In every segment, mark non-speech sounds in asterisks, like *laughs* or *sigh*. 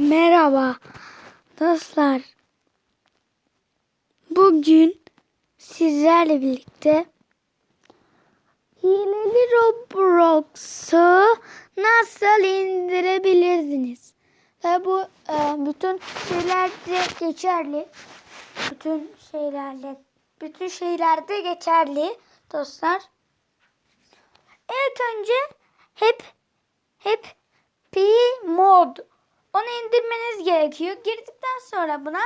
Merhaba dostlar. Bugün sizlerle birlikte hileli Roblox'u nasıl indirebilirsiniz? Ve bu e, bütün şeylerde geçerli. Bütün şeylerle bütün şeylerde geçerli dostlar. İlk önce hep hep P mod onu indirmeniz gerekiyor. Girdikten sonra buna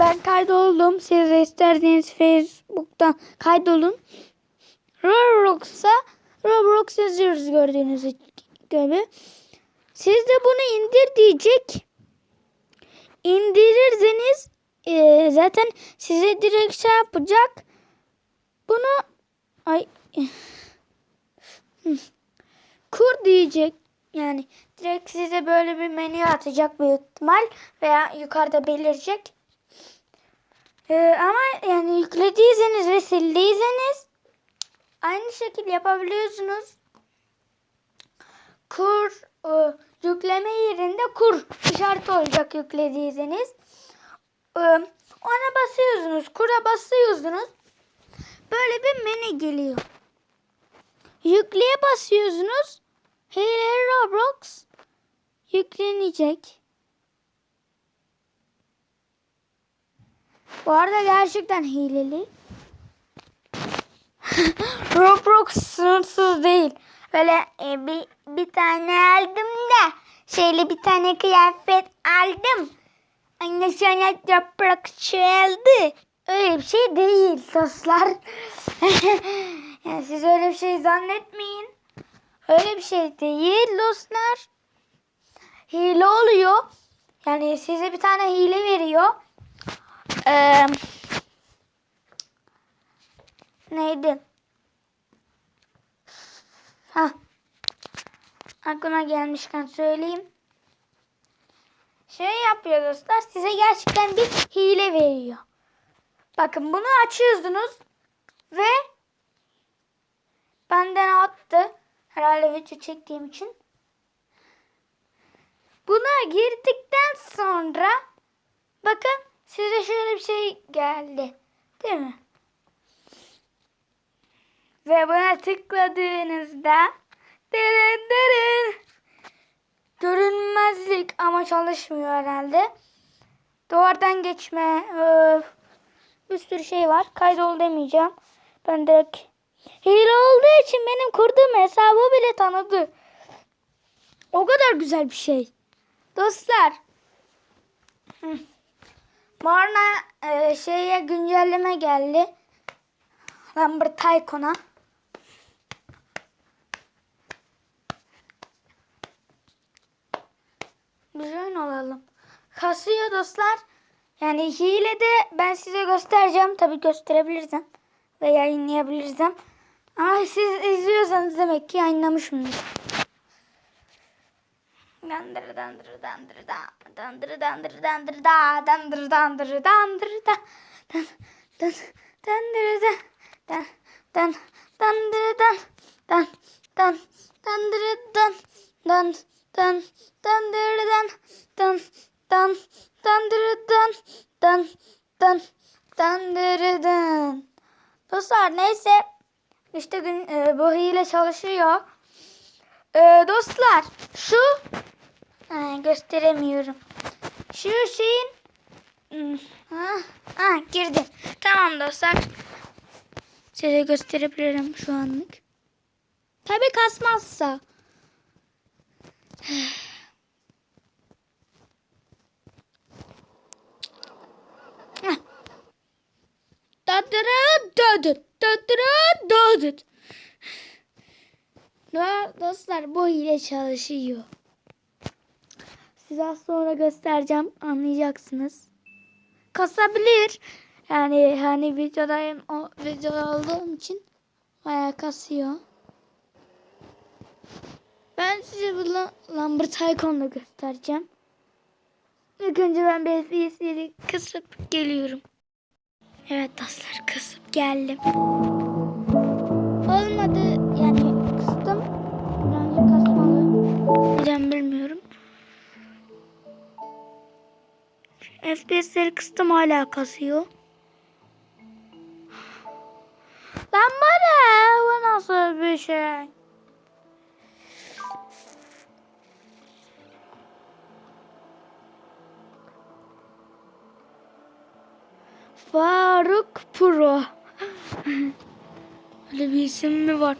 ben kaydoldum. Siz de isterseniz Facebook'tan kaydolun. Roblox'a Roblox yazıyoruz gördüğünüz gibi. Siz de bunu indir diyecek. İndirirseniz e, zaten size direkt şey yapacak. Bunu ay *laughs* kur diyecek. Yani direkt size böyle bir menü atacak büyük ihtimal veya yukarıda belirecek. Ee, ama yani yüklediyseniz ve sildiyseniz aynı şekilde yapabiliyorsunuz. Kur e, yükleme yerinde kur işareti olacak yüklediyseniz. E, ona basıyorsunuz. Kura basıyorsunuz. Böyle bir menü geliyor. Yükleye basıyorsunuz. Hileli Roblox yüklenecek. Bu arada gerçekten hileli. *laughs* Roblox sınırsız değil. Böyle e, bir, bir tane aldım da şeyle bir tane kıyafet aldım. Anne sana Roblox çaldı. Öyle bir şey değil dostlar. *laughs* yani siz öyle bir şey zannetmeyin. Öyle bir şey değil dostlar. Hile oluyor. Yani size bir tane hile veriyor. Ee, neydi? Ha. Aklıma gelmişken söyleyeyim. Şey yapıyor dostlar. Size gerçekten bir hile veriyor. Bakın bunu açıyorsunuz ve benden attı. Herhalde video çektiğim için. Buna girdikten sonra bakın size şöyle bir şey geldi. Değil mi? Ve buna tıkladığınızda dırın dırın görünmezlik ama çalışmıyor herhalde. Duvardan geçme öf, bir sürü şey var. Kaydol demeyeceğim. Ben direkt hile olduğu için benim kurduğum hesabı bile tanıdı. O kadar güzel bir şey. Dostlar. Marna e, şeye güncelleme geldi. Lambert Tycoon'a. Biz oyun olalım. Kasıyor dostlar. Yani hile de ben size göstereceğim. Tabi gösterebilirsem. Ve yayınlayabilirsem. Ama siz izliyorsanız demek ki yayınlamışımdır. Dandır dandır dandır da dandır dandır dandır da dandır dandır dandır da dan dan dandır da dan dan dandır dan dan dan dandır dan dan dan dandır dan dan dan dandır dan dan dan dandır dan Dostlar neyse işte gün e, hile çalışıyor. E, dostlar şu ha, gösteremiyorum. Şu şeyin Hmm, ha, ha, girdim. Tamam dostlar. Size gösterebilirim şu anlık. Tabi kasmazsa. *sighs* Dadıra dadıt. Dadıra dadıt. Do- Dostlar bu hile çalışıyor. Size az sonra göstereceğim. Anlayacaksınız. Kasabilir. Yani hani videodayım o videoda olduğum için bayağı kasıyor. Ben size bu la- Lambert Tycoon'la göstereceğim. İlk önce ben BFS'leri kısıp geliyorum. Evet dostlar kısıp geldim. FPS'leri kıstım hala kasıyor. Lan bu? Bu nasıl bir şey? Faruk Pro. *laughs* Öyle bir isim mi var?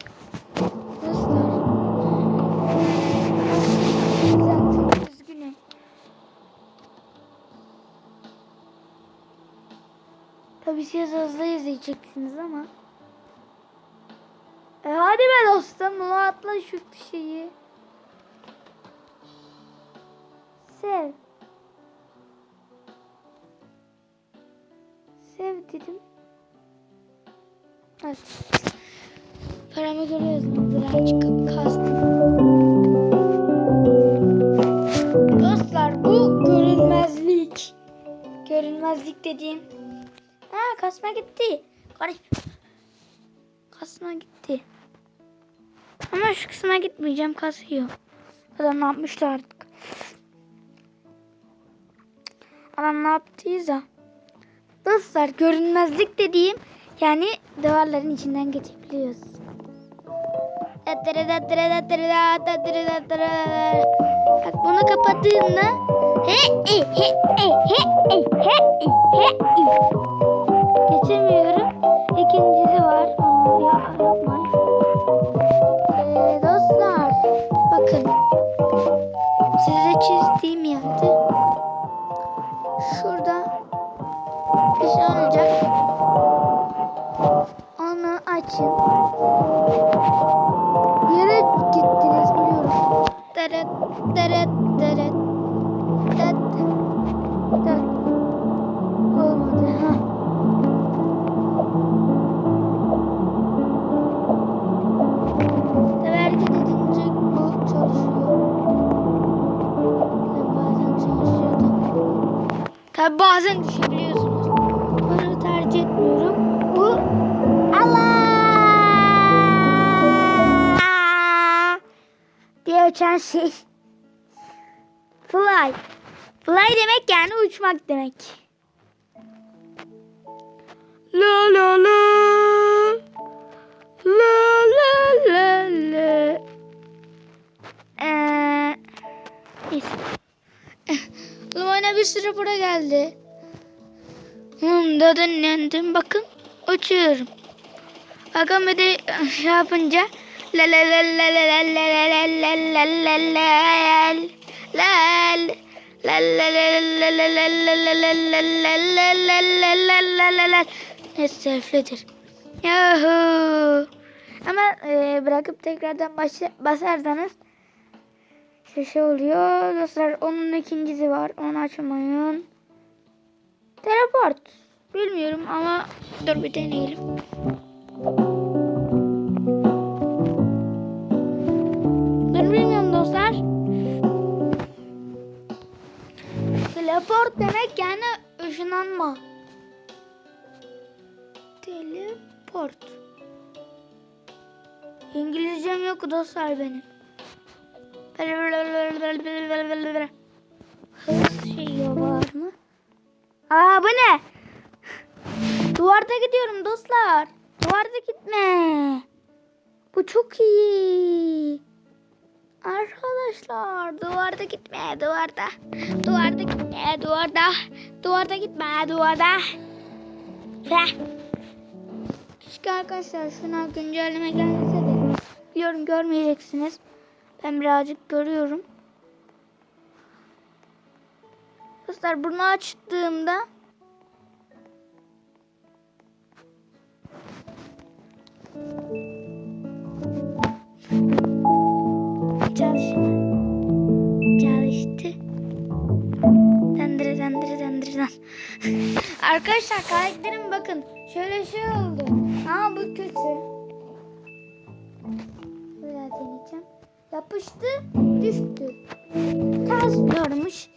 Tabii siz hızlı izleyeceksiniz ama. E hadi be dostum. Bunu atla şu şeyi. Sev. Sev dedim. Evet. Paramı görüyorsunuz. Birazcık kastım. Dostlar bu görünmezlik. Görünmezlik dediğim. Kasma gitti. Karış. Kasma gitti. Ama şu kısma gitmeyeceğim kasıyor. Adam ne yapmıştı artık. Adam ne yaptıysa. Dostlar görünmezlik dediğim yani duvarların içinden geçebiliyoruz. Bak bunu kapattığında he he he he he he he he Tabii bazen düşebiliyorsunuz. Bunu tercih etmiyorum. Bu Allah diye uçan şey. Fly. Fly demek yani uçmak demek. Sürü bura geldi. Hmm, da dinlendim. Bakın uçuyorum. Bir de şey yapınca la la la la la la la la la la la la la la La la la la la la la la la la la la la la la la la la Ne seflidir. Yahu. Ama e, bırakıp tekrardan başa, basarsanız şey, şey oluyor. Dostlar onun ikincisi var. Onu açmayın. Teleport. Bilmiyorum ama dur bir deneyelim. Ben bilmiyorum dostlar. Teleport demek yani ışınlanma. Teleport. İngilizcem yok dostlar benim. Hız şeyi var mı? Aa bu ne? Duvarda gidiyorum dostlar. Duvarda gitme. Bu çok iyi. Arkadaşlar duvarda gitme duvarda. Duvarda gitme duvarda. Duvarda gitme duvarda. Heh. Keşke arkadaşlar şuna güncelleme gelmese de. Biliyorum görmeyeceksiniz. Ben birazcık görüyorum. Dostlar bunu açtığımda çalışma. Çalıştı. Dendire dendire dendire den. *laughs* Arkadaşlar karakterim bakın. Şöyle şey oldu. Ama bu kötü. Böyle deneyeceğim. Yapıştı, düştü. Ters dönmüş.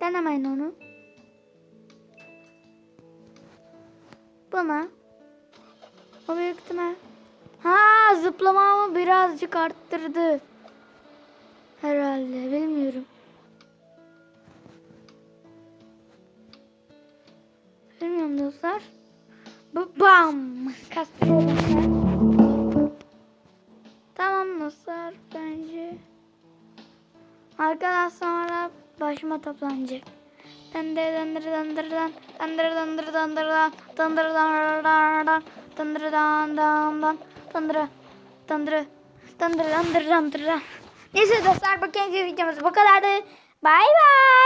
Denemeyin onu. Buna. O büyük ihtimal. Ha zıplamamı birazcık arttırdı. Herhalde bilmiyorum. Bilmiyorum dostlar. Bam! Kastırıyor. Tamam dostlar bence. Arkadaşlar sonra başıma toplanacak. Dandır dandır dandır dan dandır dandır dandır dan dandır dandır dan dandır dan dan dan dandır dandır dandır dandır dandır dan. Neyse dostlar bakın videomuz bu kadardı. Bay bay.